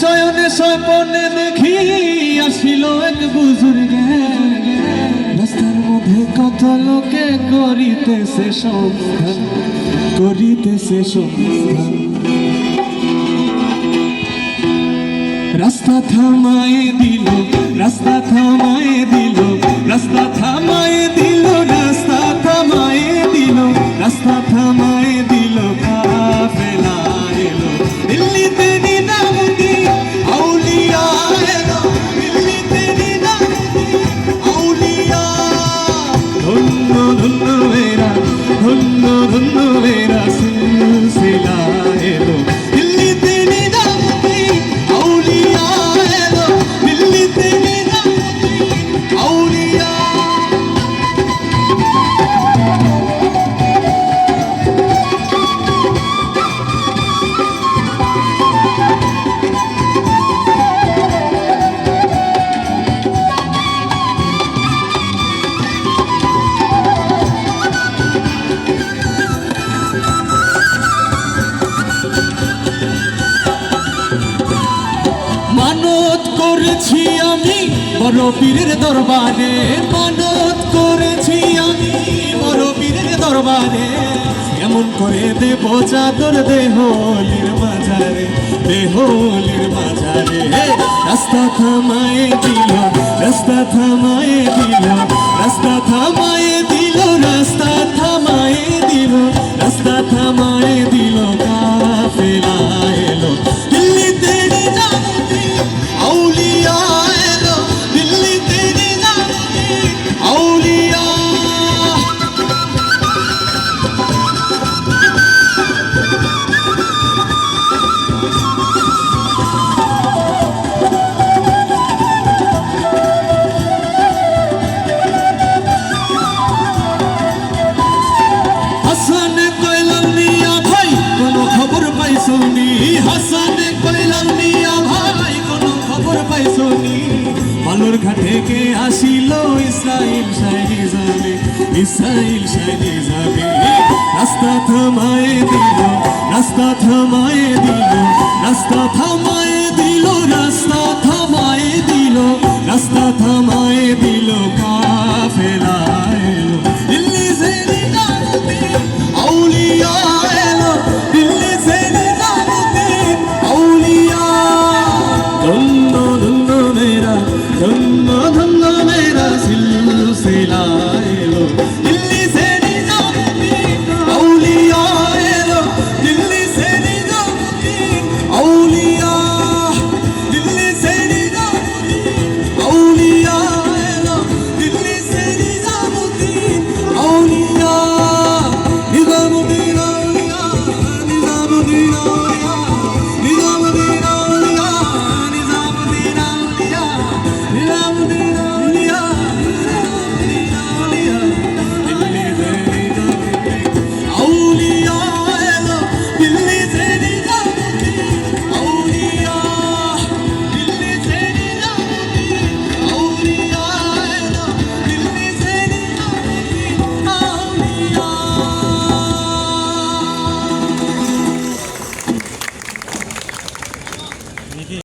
শয়নে স্বপনে দেখি আসিল এক বুজুর্গে। রাস্তার মধ্যে কত লোকে করিতেছে সন্ধান করিতেছে সন্ধান। রাস্তা থামায়ে দিল, রাস্তা থামায় দিল। করেছি আমি বড় পীরের দরবারে মানত করেছি আমি বড় পীরের দরবারে। এমন করে দেব চাদর দেহলির মাঝারে দেহলির মাঝারে। রাস্তা থামায়ে দিল, রাস্তা থামায়ে দিল, রাস্তা থামায়ে দিল রাস্তা হাসান কইলাম, মিয়া ভাই, কোনো খবর পাইছনি বালুর ঘাটে কে আসিল, ইসরাইল শাহি যাবে, ইসরাইল শাহি যাবে। রাস্তা থামায়ে দিল, রাস্তা থামায়ে দিল, রাস্তা থামায়ে দিল, রাস্তা থামায়ে দিল, রাস্তা থামায়ে দিল। সিলসিলা এলো দিল্লি সে নিজামুদ্দিন আউলিয়া এলো, দিল্লি সে নিজামুদ্দিন আউলিয়া, দিল্লি সে নিজামুদ্দিন আউলিয়া এলো, দিল্লি সে নিজামুদ্দিন আউলিয়া নিজামুদ্দিন আউলিয়া নিজামুদ্দিন আউলিয়া।